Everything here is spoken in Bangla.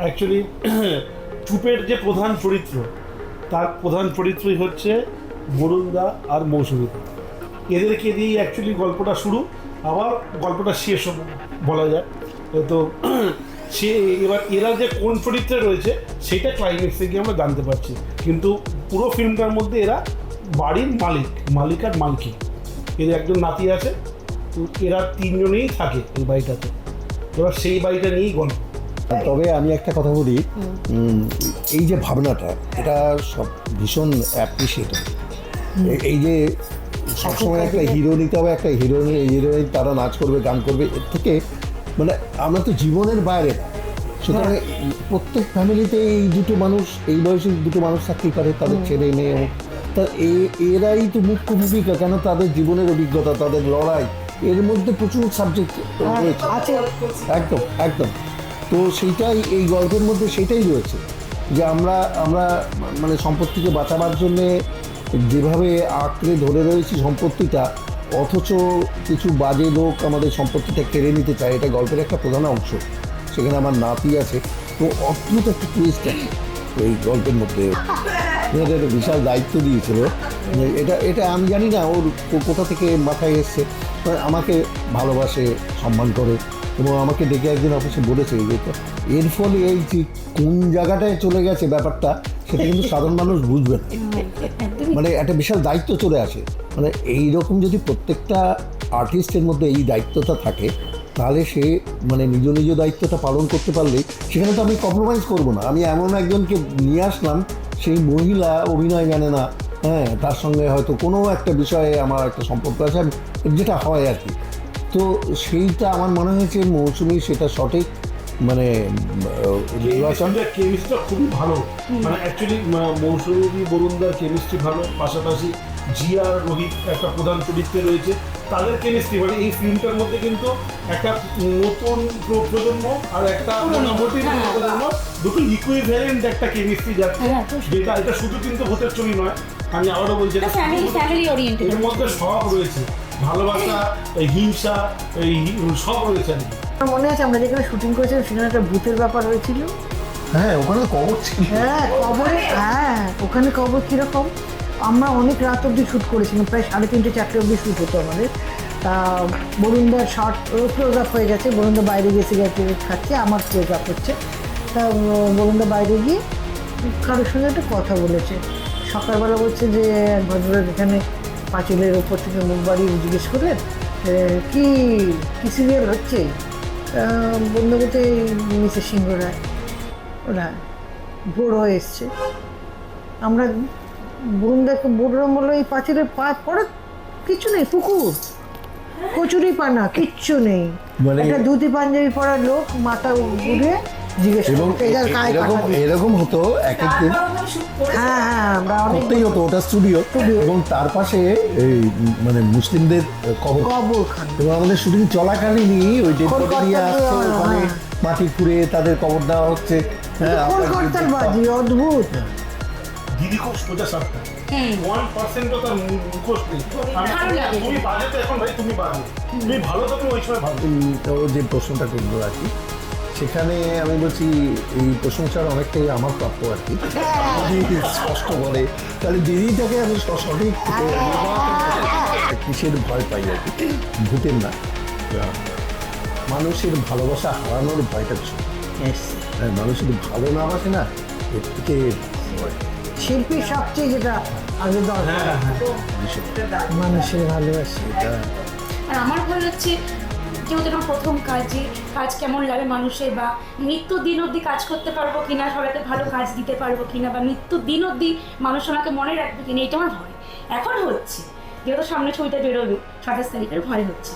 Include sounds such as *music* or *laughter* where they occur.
অ্যাকচুয়ালি ট্রুপের *clears throat* যে প্রধান চরিত্র, তার প্রধান চরিত্রই হচ্ছে বরুণদা আর মৌসুমীদা এদেরকে দিয়েই অ্যাকচুয়ালি গল্পটা শুরু, আবার গল্পটা শেষও বলা যায়। তো, *clears throat* সে এবার এরা যে কোন চরিত্রে রয়েছে, সেটা ক্লাইম্যাক্সে গিয়ে আমরা জানতে পারছি। কিন্তু পুরো ফিল্মটার মধ্যে এরা বাড়ির মালিক মালিক আর মালকি। এদের একজন নাতি আছে তো এরা তিনজনেই থাকে এই বাড়িটাতে। এবার সেই বাড়িটা নিয়েই গল্প। তবে আমি একটা কথা বলি এই যে ভাবনাটা এটা সব ভীষণ অ্যাপ্রিসিয়েট এই যে সবসময় একটা হিরো নিতে হবে একটা হিরোইন হিরোইন তারা নাচ করবে গান করবে এর থেকে মানে আমরা তো জীবনের বাইরে না। সুতরাং প্রত্যেক ফ্যামিলিতে এই দুটো মানুষ এই বয়সে দুটো মানুষ থাকতেই পারে তাদের ছেলে মেয়ে হোক। তা এ- এরাই তো মুখ্য ভূমিকা কেন তাদের জীবনের অভিজ্ঞতা তাদের লড়াই এর মধ্যে প্রচুর সাবজেক্ট রয়েছে। একদম একদম। তো সেইটাই, এই গল্পের মধ্যে সেটাই রয়েছে যে আমরা আমরা মানে সম্পত্তিকে বাঁচাবার জন্যে যেভাবে আঁকড়ে ধরে রয়েছি সম্পত্তিটা, অথচ কিছু বাজে লোক আমাদের সম্পত্তিটা কেড়ে নিতে চায়। এটা গল্পের একটা প্রধান অংশ। সেখানে আমার নাতি আছে। তো অদ্ভুত একটা টুইস্ট আছে এই গল্পের মধ্যে। ওনাদের একটা বিশাল দায়িত্ব দিয়েছিল। এটা এটা আমি জানি না, ওর কোথা থেকে মাথায় এসছে। আমাকে ভালোবাসে, সম্মান করে। এবং আমাকে ডেকে একদিন অফিসে বলেছে যে তো এর ফলে এই যে কোন জায়গাটায় চলে গেছে ব্যাপারটা সেটা কিন্তু সাধারণ মানুষ বুঝবে না। মানে একটা বিশাল দায়িত্ব চলে আসে। মানে এই রকম যদি প্রত্যেকটা আর্টিস্টের মধ্যে এই দায়িত্বটা থাকে তাহলে সে মানে নিজ নিজ দায়িত্বটা পালন করতে পারলে সেখানে তো আমি কম্প্রোমাইজ করব না। আমি এমন একজনকে নিয়ে আসলাম সেই মহিলা অভিনয় জানে না হ্যাঁ তার সঙ্গে হয়তো কোনো একটা বিষয়ে আমার একটা সম্পর্ক আছে যেটা হয় আর কি। তো সেইটা আমার মনে হয়েছে মৌসুমি সেটা সঠিক মানে নির্বাচন। কেমিস্ট্রিটা খুবই ভালো। মানে অ্যাকচুয়ালি মৌসুমী বরুণদার কেমিস্ট্রি ভালো পাশাপাশি জিয়া রোহিত একটা প্রধান চরিত্রে রয়েছে তাদের কেমিস্ট্রি মানে এই ফিল্মটার মধ্যে কিন্তু একটা নতুন প্রজন্ম আর একটা মোটামুটি প্রজন্ম দুটো ইকুইভ্যালেন্ট একটা কেমিস্ট্রি যাচ্ছে হ্যাঁ, যেটা এটা শুধু কিন্তু ভূতের ছবি নয় আমি আবারও বলছি এর মধ্যে সব রয়েছে। ভালোবাসা এই হিংসা এই সব রয়েছে আর মনে আছে আমরা যেখানে শুটিং করেছিলাম সেখানে একটা ভূতের ব্যাপার হয়েছিল। হ্যাঁ ওখানে কবর ছিল। হ্যাঁ কবরে হ্যাঁ ওখানে কবর কীরকম? আমরা অনেক রাত অবধি শ্যুট করেছিলাম প্রায় সাড়ে তিনটে চারটে অবধি শ্যুট হতো আমাদের। তা বরুণদার শর্ট ক্লোজ আপ হয়ে গেছে বরুণদা বাইরে গিয়ে সিগারেট টিগারেট খাচ্ছে আমার ক্লোজ আপ হচ্ছে। তা বরুণদা বাইরে গিয়ে কারোর সঙ্গে একটা কথা বলেছে। সকালবেলা বলছে যে ভদ্রলোক এখানে পাঁচিলের ওপর থেকে মুখ বাড়িয়ে জিজ্ঞেস করলেন কি কি সিরিয়াল হচ্ছে? বন্ধু বলতে মিসেস সিংহ রায় ওরা ভোর হয়ে এসছে। আমরা বরুণদাকে বললাম বলল এই পাঁচিলের পা পড়ে কিচ্ছু নেই পুকুর। কচুরি পানা কিচ্ছু নেই। মানে- একটা ধুতি পাঞ্জাবি পরা লোক মাথা ঘুরে জিজ্ঞেস এবং করল, "এটার গায়ে এরকম এরকম হতো এক একদিন। হ্যাঁ হ্যাঁ আমরা করতেই হতো ওটা স্টুডিও এবং তার পাশে এই মানে মুসলিমদের কবর। এবং আমাদের শুটিং চলাকালীনই ওই ডেড নিয়ে আসছে ওখানে হ্যাঁ। মাটি খুঁড়ে তাদের কবর দেওয়া হচ্ছে। হ্যাঁ কলকাতার বাজি অদ্ভুত। দিদি খুব সোজা সাপটা। ওয়ান পার্সেন্টও তার মুখোশ নেই। আমি- ভালো লাগে। তুমি বাজে তো এখন ভাই তুমি বাজে। তুমি ভালো তো তুমি ওই সময় ভালো। তো যে প্রশ্নটা করল আর কি। সেখানে আমি বলছি এই প্রশংসার অনেকটাই আমার প্রাপ্য আর কি। যদি স্পষ্ট বলে তাহলে দিদিটাকে আমি সঠিক কিসের ভয় পাই আর কি? ভূতের না। মানুষের ভালোবাসা হারানোর ভয়টা হ্যাঁ, মানুষ যদি ভালো না বাসে না এর থেকে শিল্পীর সবচেয়ে যেটা আগে দরকার। মানুষের ভালোবাসে। আর আমার ভালো লাগছে যেহেতু আমার প্রথম কাজ যে কাজ কেমন লাগে মানুষের বা মৃত্যু দিন অবধি কাজ করতে পারব কিনা, সবাইকে ভালো কাজ দিতে পারব কিনা বা মৃত্যু দিন অবধি মানুষ আমাকে মনে রাখবে কিনা, এটা আমার ভয়। এখন হচ্ছে, যেহেতু সামনে ছবিটা বেরোবে, সাতাশ তারিখের ভয় হচ্ছে।